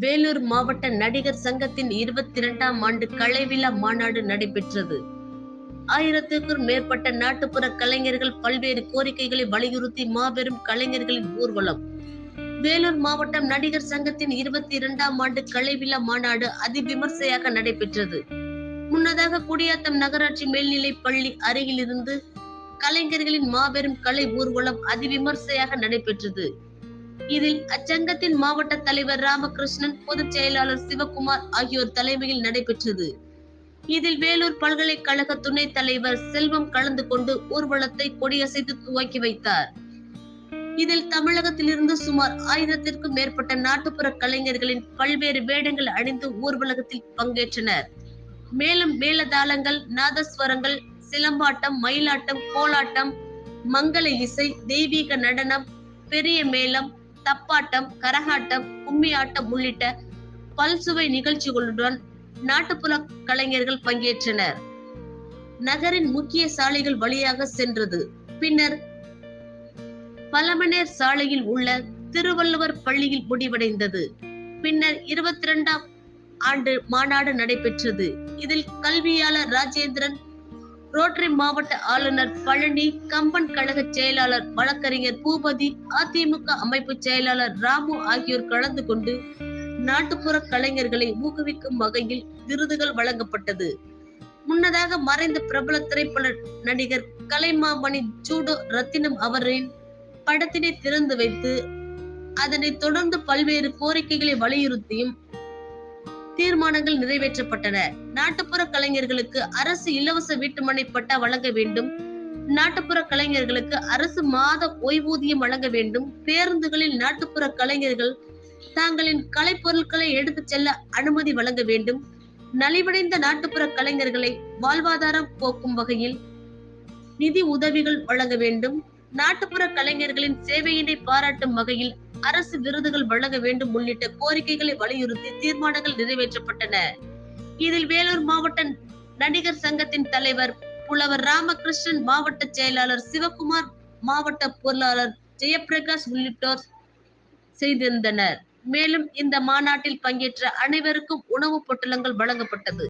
வேலூர் மாவட்ட நடிகர் சங்கத்தின் இருபத்தி இரண்டாம் ஆண்டு கலைவிழா மாநாடு நடைபெற்றது. ஆயிரத்துக்கும் மேற்பட்ட நாட்டுப்புற கலைஞர்கள் பல்வேறு கோரிக்கைகளை வலியுறுத்தி மாபெரும் கலைஞர்களின் ஊர்வலம். வேலூர் மாவட்டம் நடிகர் சங்கத்தின் இருபத்தி இரண்டாம் ஆண்டு கலைவிழா மாநாடு அதிவிமர்சையாக நடைபெற்றது. முன்னதாக குடியாத்தம் நகராட்சி மேல்நிலை பள்ளி அருகிலிருந்து கலைஞர்களின் மாபெரும் கலை ஊர்வலம் அதிவிமர்சையாக நடைபெற்றது. இதில் அச்சங்கத்தின் மாவட்ட தலைவர் ராமகிருஷ்ணன் பொதுச் செயலாளர் சிவகுமார் ஆகியோர் தலைமையில் நடைபெற்றது. இதில் வேலூர் பல்கலைக்கழக துணைத் தலைவர் செல்வம் கலந்து கொண்டு ஊர்வலத்தை கொடியசைத்து துவக்கி வைத்தார். இதில் தமிழகத்திலிருந்து சுமார் ஆயிரத்திற்கும் மேற்பட்ட நாட்டுப்புற கலைஞர்களின் பல்வேறு வேடங்கள் அணிந்து ஊர்வலகத்தில் பங்கேற்றனர். மேலும் மேலதாளங்கள் நாதஸ்வரங்கள் சிலம்பாட்டம் மயிலாட்டம் கோலாட்டம் மங்கள இசை தெய்வீக நடனம் பெரிய மேளம் தப்பாட்டம் கரகாட்டம் கும்மியாட்டம் உள்ளிட்ட பல்சுவை நிகழ்ச்சிகளுடன் நாட்டுப்புற கலைஞர்கள் பங்கேற்றனர். நகரின் முக்கிய சாலைகள் வழியாக சென்றது. பின்னர் பலமனேர் சாலையில் உள்ள திருவள்ளுவர் பள்ளியில் முடிவடைந்தது. பின்னர் இருபத்தி இரண்டாம் ஆண்டு மாநாடு நடைபெற்றது. இதில் கல்வியாளர் ராஜேந்திரன் ரோட்டரி மாவட்ட ஆளுநர் பழனி கம்பன் கழக செயலாளர் வழக்கறிஞர் பூபதி அதிமுக அமைப்பு செயலாளர் ராமு ஆகியோர் கலந்து கொண்டு நாட்டுப்புற கலைஞர்களை ஊக்குவிக்கும் வகையில் விருதுகள் வழங்கப்பட்டது. முன்னதாக மறைந்த பிரபல திரைப்பட நடிகர் கலைமாமணி ஜூடோ ரத்தினம் அவரின் படத்தினை திறந்து வைத்து அதனை தொடர்ந்து பல்வேறு கோரிக்கைகளை வலியுறுத்தியும் தீர்மானங்கள் நிறைவேற்றப்பட்டன. நாட்டுப்புற கலைஞர்களுக்கு அரசு இலவச வீட்டுமனை பட்டா வழங்க வேண்டும். நாட்டுப்புற கலைஞர்களுக்கு அரசு மாத ஓய்வூதியம் வழங்க வேண்டும். பேருந்துகளில் நாட்டுப்புற கலைஞர்கள் தாங்களின் கலைப்பொருட்களை எடுத்துச் செல்ல அனுமதி வழங்க வேண்டும். நலிவடைந்த நாட்டுப்புற கலைஞர்களை வாழ்வாதாரம் போக்கும் வகையில் நிதி உதவிகள் வழங்க வேண்டும். நாட்டுப்புற கலைஞர்களின் சேவையினை பாராட்டும் வகையில் அரசு விருதுகள் வழங்க வேண்டும் உள்ளிட்ட கோரிக்கைகளை வலியுறுத்தி தீர்மானங்கள் நிறைவேற்றப்பட்டன. இதில் வேலூர் மாவட்ட நடிகர் சங்கத்தின் தலைவர் புலவர் ராமகிருஷ்ணன் மாவட்ட செயலாளர் சிவகுமார் மாவட்ட பொருளாளர் ஜெயபிரகாஷ் உள்ளிட்டோர் செய்திருந்தனர். மேலும் இந்த மாநாட்டில் பங்கேற்ற அனைவருக்கும் உணவுப் பொட்டலங்கள் வழங்கப்பட்டது.